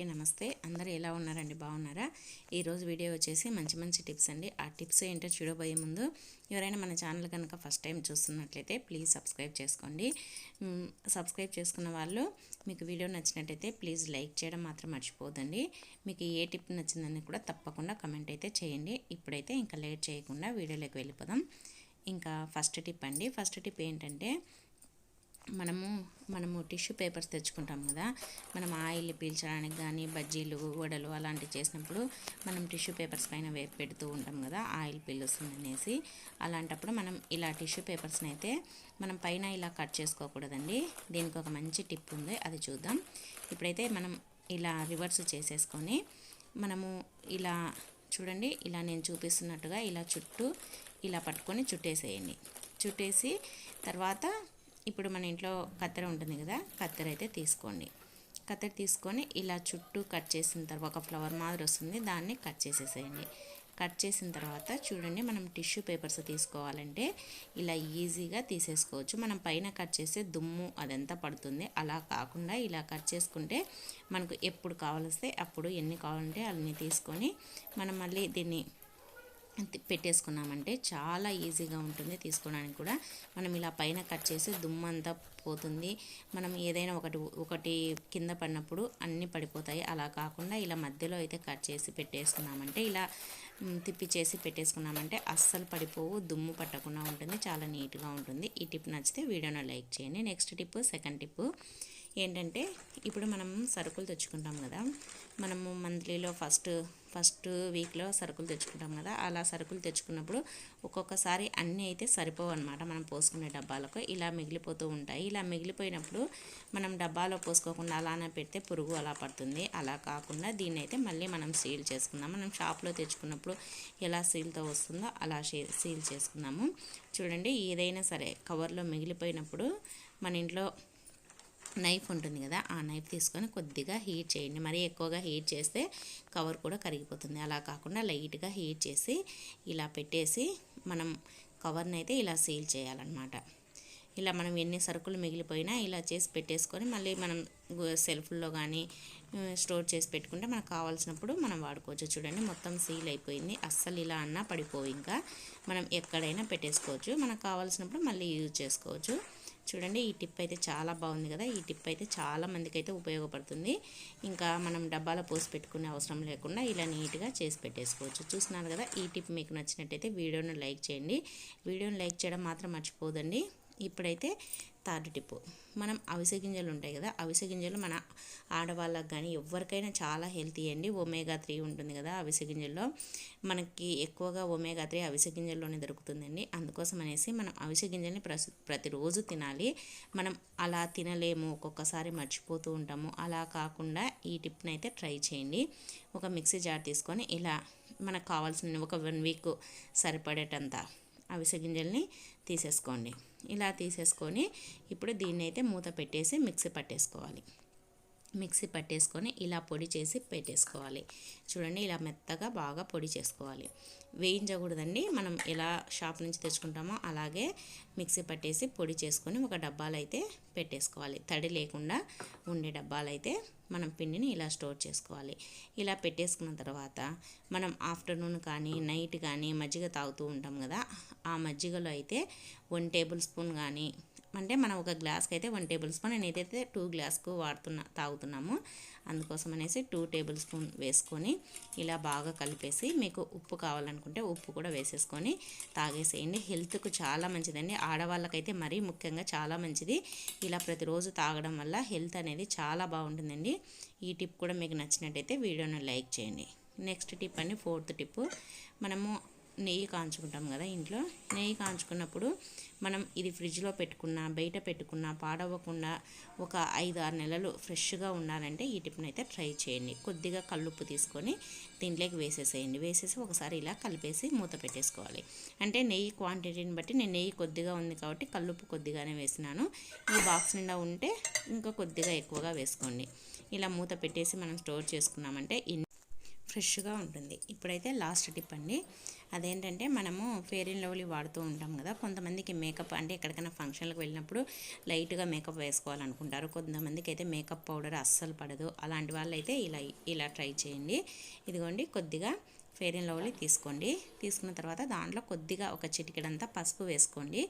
అందరికీ నమస్తే. అందరూ ఎలా ఉన్నారండి? బాగున్నారా? ఈరోజు వీడియో వచ్చేసి మంచి మంచి టిప్స్ అండి. ఆ టిప్స్ ఏంటో చూడబోయే ముందు ఎవరైనా మన ఛానల్ కనుక ఫస్ట్ టైం చూస్తున్నట్లయితే ప్లీజ్ సబ్స్క్రైబ్ చేసుకోండి. సబ్స్క్రైబ్ చేసుకున్న వాళ్ళు మీకు వీడియో నచ్చినట్టయితే ప్లీజ్ లైక్ చేయడం మాత్రం మర్చిపోదండి మీకు ఏ టిప్ నచ్చిందని కూడా తప్పకుండా కమెంట్ అయితే చేయండి. ఇప్పుడైతే ఇంకా లేట్ చేయకుండా వీడియోలోకి వెళ్ళిపోదాం. ఇంకా ఫస్ట్ టిప్ అండి. ఫస్ట్ టిప్ ఏంటంటే మనము మనము టిష్యూ పేపర్స్ తెచ్చుకుంటాం కదా. మనం ఆయిల్ పీల్చడానికి కానీ బజ్జీలు వడలు అలాంటివి చేసినప్పుడు మనం టిష్యూ పేపర్స్ పైన వేపు పెడుతూ ఉంటాం కదా ఆయిల్ పీలుస్తుంది అనేసి. అలాంటప్పుడు మనం ఇలా టిష్యూ పేపర్స్ని అయితే మనం పైన ఇలా కట్ చేసుకోకూడదండి. దీనికి ఒక మంచి టిప్ ఉంది అది చూద్దాం. ఇప్పుడైతే మనం ఇలా రివర్స్ చేసేసుకొని మనము ఇలా చూడండి ఇలా నేను చూపిస్తున్నట్టుగా ఇలా చుట్టూ ఇలా పట్టుకొని చుట్టేసేయండి. చుట్టేసి తర్వాత ఇప్పుడు మన ఇంట్లో కత్తెర ఉంటుంది కదా కత్తెర అయితే తీసుకోండి. కత్తెర తీసుకొని ఇలా చుట్టూ కట్ చేసిన తర్వాత ఒక ఫ్లవర్ మాదిరి వస్తుంది దాన్ని కట్ చేసేసేయండి. కట్ చేసిన తర్వాత చూడండి మనం టిష్యూ పేపర్స్ తీసుకోవాలంటే ఇలా ఈజీగా తీసేసుకోవచ్చు. మనం పైన కట్ చేస్తే దుమ్ము అదంతా పడుతుంది. అలా కాకుండా ఇలా కట్ చేసుకుంటే మనకు ఎప్పుడు కావాలిస్తే అప్పుడు ఎన్ని కావాలంటే అన్ని తీసుకొని మనం మళ్ళీ దీన్ని పెట్టేసుకున్నామంటే చాలా ఈజీగా ఉంటుంది తీసుకోవడానికి కూడా. మనం ఇలా పైన కట్ చేసి దుమ్ము అంతా పోతుంది. మనం ఏదైనా ఒకటి ఒకటి కింద పడినప్పుడు అన్నీ పడిపోతాయి. అలా కాకుండా ఇలా మధ్యలో అయితే కట్ చేసి పెట్టేసుకున్నామంటే ఇలా తిప్పి చేసి పెట్టేసుకున్నామంటే అస్సలు పడిపోవు దుమ్ము పట్టకుండా ఉంటుంది చాలా నీట్గా ఉంటుంది. ఈ టిప్ నచ్చితే వీడియోను లైక్ చేయండి. Next tip second tip. ఏంటంటే ఇప్పుడు మనం సరుకులు తెచ్చుకుంటాం కదా మనము మంత్లీలో ఫస్ట్ ఫస్ట్ వీక్లో సరుకులు తెచ్చుకుంటాం కదా అలా సరుకులు తెచ్చుకున్నప్పుడు ఒక్కొక్కసారి అన్నీ అయితే సరిపోవు అనమాట మనం పోసుకునే డబ్బాలకు ఇలా మిగిలిపోతూ ఉంటాయి. ఇలా మిగిలిపోయినప్పుడు మనం డబ్బాలో పోసుకోకుండా అలానే పెడితే పురుగు అలా పడుతుంది. అలా కాకుండా దీన్ని అయితే మళ్ళీ మనం సీల్ చేసుకుందాం. మనం షాప్లో తెచ్చుకున్నప్పుడు ఎలా సీల్తో వస్తుందో అలా సీల్ చేసుకుందాము. చూడండి ఏదైనా సరే కవర్లో మిగిలిపోయినప్పుడు మన ఇంట్లో నైఫ్ ఉంటుంది కదా ఆ నైఫ్ తీసుకొని కొద్దిగా హీట్ చేయండి. మరీ ఎక్కువగా హీట్ చేస్తే కవర్ కూడా కరిగిపోతుంది. అలా కాకుండా లైట్గా హీట్ చేసి ఇలా పెట్టేసి మనం కవర్ని అయితే ఇలా సీల్ చేయాలన్నమాట. ఇలా మనం ఎన్ని సరుకులు మిగిలిపోయినా ఇలా చేసి పెట్టేసుకొని మళ్ళీ మనం సెల్ఫ్లో కానీ స్టోర్ చేసి పెట్టుకుంటే మనకు కావాల్సినప్పుడు మనం వాడుకోవచ్చు. చూడండి మొత్తం సీల్ అయిపోయింది. అస్సలు ఇలా అన్నా పడిపోయి ఇంకా మనం ఎక్కడైనా పెట్టేసుకోవచ్చు. మనకు కావాల్సినప్పుడు మళ్ళీ యూజ్ చేసుకోవచ్చు. చూడండి ఈ టిప్ అయితే చాలా బాగుంది కదా. ఈ టిప్ అయితే చాలా మందికి అయితే ఉపయోగపడుతుంది. ఇంకా మనం డబ్బాలో పోసి పెట్టుకునే అవసరం లేకుండా ఇలా నీట్గా చేసి పెట్టేసుకోవచ్చు. చూస్తున్నారు కదా ఈ టిప్ మీకు నచ్చినట్టయితే వీడియోను లైక్ చేయండి. వీడియోను లైక్ చేయడం మాత్రం మర్చిపోదండి. ఇప్పుడైతే థర్డ్ టిప్. మనం అవిసె గింజలు ఉంటాయి కదా అవిసె గింజలు మన ఆడవాళ్ళకి కానీ ఎవరికైనా చాలా హెల్తీ అండి. ఒమేగా త్రీ ఉంటుంది కదా అవిసె గింజల్లో. మనకి ఎక్కువగా ఒమేగా త్రీ అవిసె గింజల్లోనే దొరుకుతుందండి. అందుకోసం అనేసి మనం అవిసె గింజల్ని ప్రస్ ప్రతిరోజు తినాలి. మనం అలా తినలేము ఒక్కొక్కసారి మర్చిపోతూ ఉంటాము. అలా కాకుండా ఈ టిప్ని అయితే ట్రై చేయండి. ఒక మిక్సీ జార్ తీసుకొని ఇలా మనకు కావాల్సిన ఒక వన్ వీక్ సరిపడేటంత అవిసె గింజల్ని తీసేసుకోండి. ఇలా తీసేసుకొని ఇప్పుడు దీన్ని అయితే మూత పెట్టేసి మిక్సీ పట్టేసుకోవాలి. మిక్సీ పట్టేసుకొని ఇలా పొడి చేసి పెట్టేసుకోవాలి. చూడండి ఇలా మెత్తగా బాగా పొడి చేసుకోవాలి. వేయించకూడదండి. మనం ఎలా షాప్ నుంచి తెచ్చుకుంటామో అలాగే మిక్సీ పట్టేసి పొడి చేసుకొని ఒక డబ్బాలు అయితే పెట్టేసుకోవాలి. తడి లేకుండా ఉండే డబ్బాలు అయితే మనం పిండిని ఇలా స్టోర్ చేసుకోవాలి. ఇలా పెట్టేసుకున్న తర్వాత మనం ఆఫ్టర్నూన్ కానీ నైట్ కానీ మజ్జిగ తాగుతూ ఉంటాం కదా ఆ మజ్జిగలో అయితే వన్ టేబుల్ స్పూన్ కానీ అంటే మనం ఒక గ్లాస్కి అయితే వన్ టేబుల్ స్పూన్ నేనైతే ఏదైతే టూ గ్లాస్కు వాడుతున్నా తాగుతున్నాము. అందుకోసం అనేసి టూ టేబుల్ స్పూన్ వేసుకొని ఇలా బాగా కలిపేసి మీకు ఉప్పు కావాలనుకుంటే ఉప్పు కూడా వేసేసుకొని తాగేసేయండి. హెల్త్కు చాలా మంచిదండి. ఆడవాళ్ళకైతే మరీ ముఖ్యంగా చాలా మంచిది. ఇలా ప్రతిరోజు తాగడం వల్ల హెల్త్ అనేది చాలా బాగుంటుందండి. ఈ టిప్ కూడా మీకు నచ్చినట్టయితే వీడియోని లైక్ చేయండి. నెక్స్ట్ టిప్ అండి ఫోర్త్ టిప్. మనము నెయ్యి కాంచుకుంటాం కదా ఇంట్లో. నెయ్యి కాంచుకున్నప్పుడు మనం ఇది ఫ్రిడ్జ్లో పెట్టుకున్నా బయట పెట్టుకున్నా పాడవకుండా ఒక ఐదు ఆరు నెలలు ఫ్రెష్గా ఉండాలంటే ఈ టిప్ని అయితే ట్రై చేయండి. కొద్దిగా కల్లుప్పు తీసుకొని దీంట్లోకి వేసేసేయండి. వేసేసి ఒకసారి ఇలా కలిపేసి మూత పెట్టేసుకోవాలి. అంటే నెయ్యి క్వాంటిటీని బట్టి నేను నెయ్యి కొద్దిగా ఉంది కాబట్టి కల్లుప్పు కొద్దిగానే వేసినాను. ఈ బాక్స్ నిండా ఉంటే ఇంకా కొద్దిగా ఎక్కువగా వేసుకోండి. ఇలా మూత పెట్టేసి మనం స్టోర్ చేసుకున్నామంటే ఫ్రెష్గా ఉంటుంది. ఇప్పుడైతే లాస్ట్ టిప్ అండి. అదేంటంటే మనము ఫేర్ అండ్ లవ్లీ వాడుతూ ఉంటాం కదా. కొంతమందికి మేకప్ అంటే ఎక్కడికైనా ఫంక్షన్లకు వెళ్ళినప్పుడు లైట్గా మేకప్ వేసుకోవాలనుకుంటారు. కొంతమందికి అయితే మేకప్ పౌడర్ అస్సలు పడదు. అలాంటి వాళ్ళైతే ఇలా ఇలా ట్రై చేయండి. ఇదిగోండి కొద్దిగా ఫెయిర్ అండ్ లవ్లీ తీసుకోండి. తీసుకున్న తర్వాత దాంట్లో కొద్దిగా ఒక చిటికెడంతా పసుపు వేసుకోండి.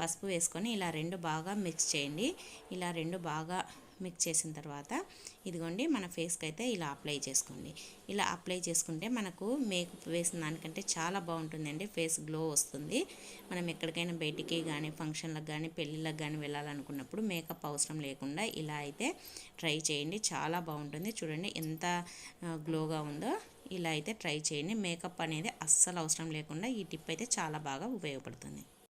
పసుపు వేసుకొని ఇలా రెండు బాగా మిక్స్ చేయండి. ఇలా రెండు బాగా మిక్స్ చేసిన తర్వాత ఇదిగోండి మన ఫేస్కి అయితే ఇలా అప్లై చేసుకోండి. ఇలా అప్లై చేసుకుంటే మనకు మేకప్ వేసిన దానికంటే చాలా బాగుంటుందండి. ఫేస్ గ్లో వస్తుంది. మనం ఎక్కడికైనా బయటికి కానీ ఫంక్షన్లకు కానీ పెళ్ళిళ్ళకి కానీ వెళ్ళాలనుకున్నప్పుడు మేకప్ అవసరం లేకుండా ఇలా అయితే ట్రై చేయండి. చాలా బాగుంటుంది. చూడండి ఎంత గ్లోగా ఉందో ఇలా అయితే ట్రై చేయండి. మేకప్ అనేది అస్సలు అవసరం లేకుండా ఈ టిప్ అయితే చాలా బాగా ఉపయోగపడుతుంది.